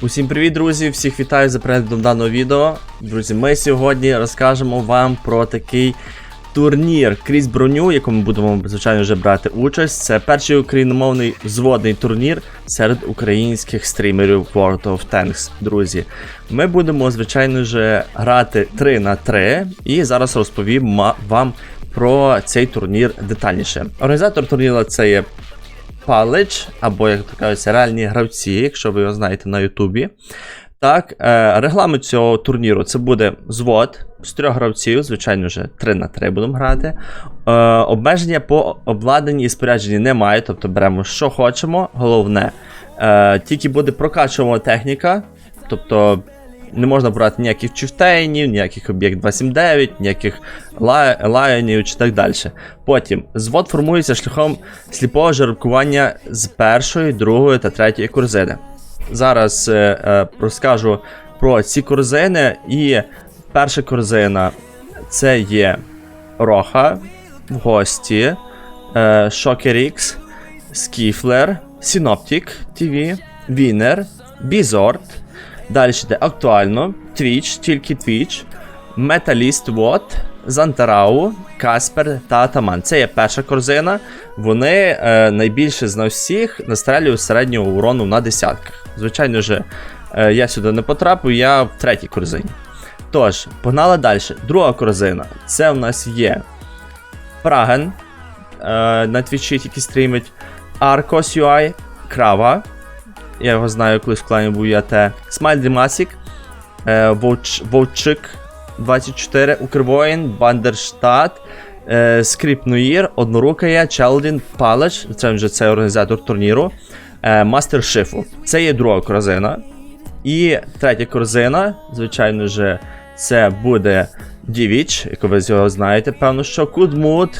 Усім привіт, друзі! Всіх вітаю за переглядом даного відео. Друзі, ми сьогодні розкажемо вам про такий турнір крізь броню, якому будемо, звичайно, вже брати участь. Це перший україномовний зводний турнір серед українських стрімерів World of Tanks, друзі. Ми будемо, звичайно ж, грати 3 на 3 і зараз розповім вам про цей турнір детальніше. Організатор турніру це є Палич, або, як то кажуть, реальні гравці, якщо ви його знаєте на Ютубі. Так, е, регламент цього турніру це буде звод з трьох гравців, звичайно вже 3 на 3 будемо грати. Е, обмеження по обладнанні і спорядженні немає, тобто беремо що хочемо. Головне, е, тільки буде прокачувана техніка, тобто не можна брати ніяких чифтейнів, ніяких об'єкт 279, ніяких лай- лайонів чи так далі. Потім звод формується шляхом сліпого жеребкування з першої, другої та третьої корзини. Зараз е, е, розкажу про ці корзини. І перша корзина це є Роха, Гості, е, X, Скіфлер, Synoptic TV, Вінер, Бізорд. Далі йде актуально, Twitch, тільки Twitch, Металіст Вот, Зантарау, Каспер та Атаман. Це є перша корзина. Вони е, найбільше з нас всіх настрелюють середнього урону на десятках. Звичайно ж, е, я сюди не потрапив, я в третій корзині. Тож, погнали далі. Друга корзина. Це в нас є Праген е, на твічі тільки стрімить. Arcos UI, Крава. Я його знаю, колись в клані був я те. Смайль Дімасік, е, Вовч, Вовчик 24, Укрвоїн, Бандерштат, е, Скріп Нуїр, Однорукая, Челдін, Палач, це вже цей організатор турніру, е, Мастер Шифу. Це є друга корзина. І третя корзина, звичайно ж, це буде Дівіч, як ви з його знаєте, певно, що Кудмут,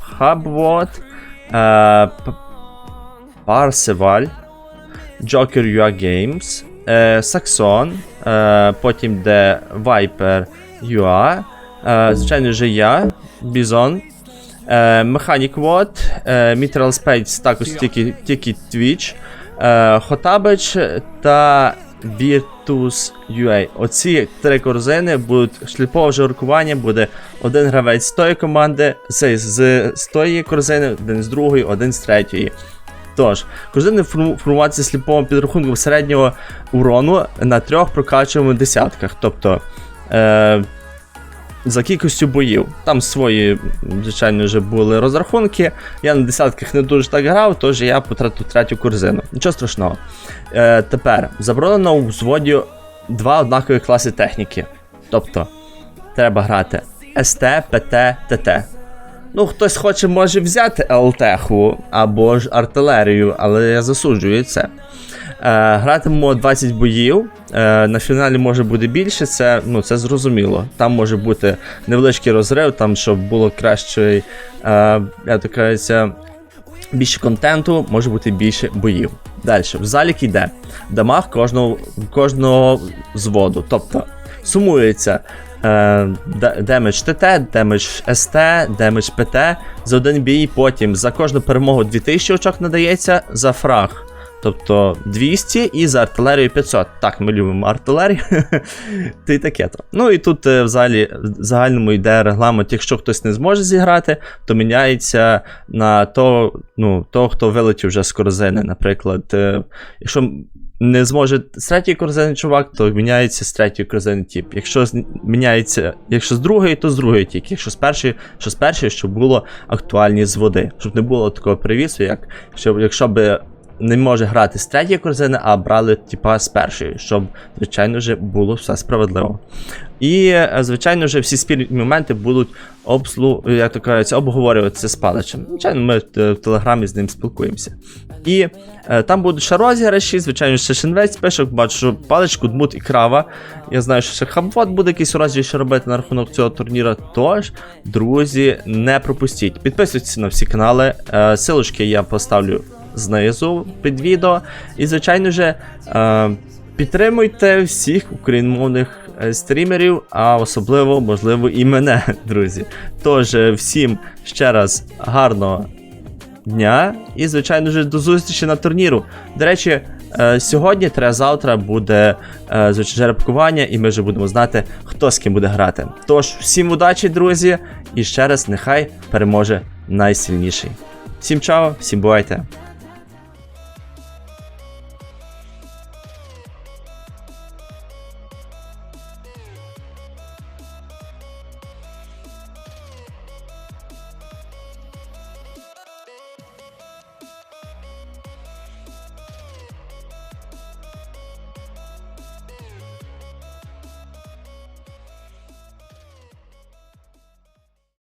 Хабвот, е, Парсеваль, Joker UA Games, е, Saxon, е, потім де Viper UA, е, звичайно же я, Bison, е, Mechanic Watt, е, Mitral Space також тільки, тільки Twitch, е, Хотабич та Virtus UA. Оці три корзини будуть шліпове жеркування, буде один гравець з тої команди, з, з, з тої корзини, один з другої, один з третьої. Тож, форму- формуватися сліповим підрахунком середнього урону на трьох прокачуємо десятках. Тобто е, за кількістю боїв. Там свої, звичайно, вже були розрахунки. Я на десятках не дуже так грав, тож я потратив третю корзину. Нічого страшного. Е, тепер заборонено у взводі два однакові класи техніки. Тобто, треба грати СТ, ПТ, ТТ. Ну, хтось хоче може взяти ЛТХу або ж артилерію, але я засуджую це. Е, гратимемо 20 боїв. Е, на фіналі може бути більше, це, ну, це зрозуміло. Там може бути невеличкий розрив, там, щоб було кращий, е, я кажеться, більше контенту, може бути більше боїв. Далі, в залік йде дамаг кожного, кожного зводу. Тобто сумується демедж ТТ, демедж СТ, демедж ПТ за один бій. Потім за кожну перемогу 2000 очок надається за фраг. Тобто 200 і за артилерію 500. Так, ми любимо артилерію. Й таке то. Ну і тут е, в залі в загальному йде регламент, якщо хтось не зможе зіграти, то міняється на то, ну, того, хто вилетів вже з корзини. Наприклад, е, якщо не зможе з третьої корзини чувак, то міняється з третьої корзини тип. Якщо з, міняється, якщо з другої, то з другої тільки. Якщо з першої, що з першої, щоб було актуальні з води. Щоб не було такого привісу, як щоб, якщо би не може грати з третьої корзини, а брали типа з першої, щоб, звичайно ж, було все справедливо. І, е, звичайно ж, всі спірні моменти будуть обслу... як то кажеться, обговорюватися з паличем. Звичайно, ми е, в телеграмі з ним спілкуємося. І е, там будуть ще розіграші, звичайно, ще Шинвець пишок, бачу, що палич, кудмут і крава. Я знаю, що ще хабвот буде якийсь розіграш робити на рахунок цього турніра. Тож, друзі, не пропустіть. Підписуйтесь на всі канали. Е, силочки я поставлю знизу під відео. І, звичайно ж, е, підтримуйте всіх україномовних е, стрімерів, а особливо, можливо, і мене, друзі. Тож, е, всім ще раз гарного дня і, звичайно ж, до зустрічі на турніру. До речі, сьогодні, треба завтра буде жеребкування, і ми вже будемо знати, хто з ким буде грати. Тож, всім удачі, друзі, і ще раз нехай переможе найсильніший. Всім чао, всім бувайте!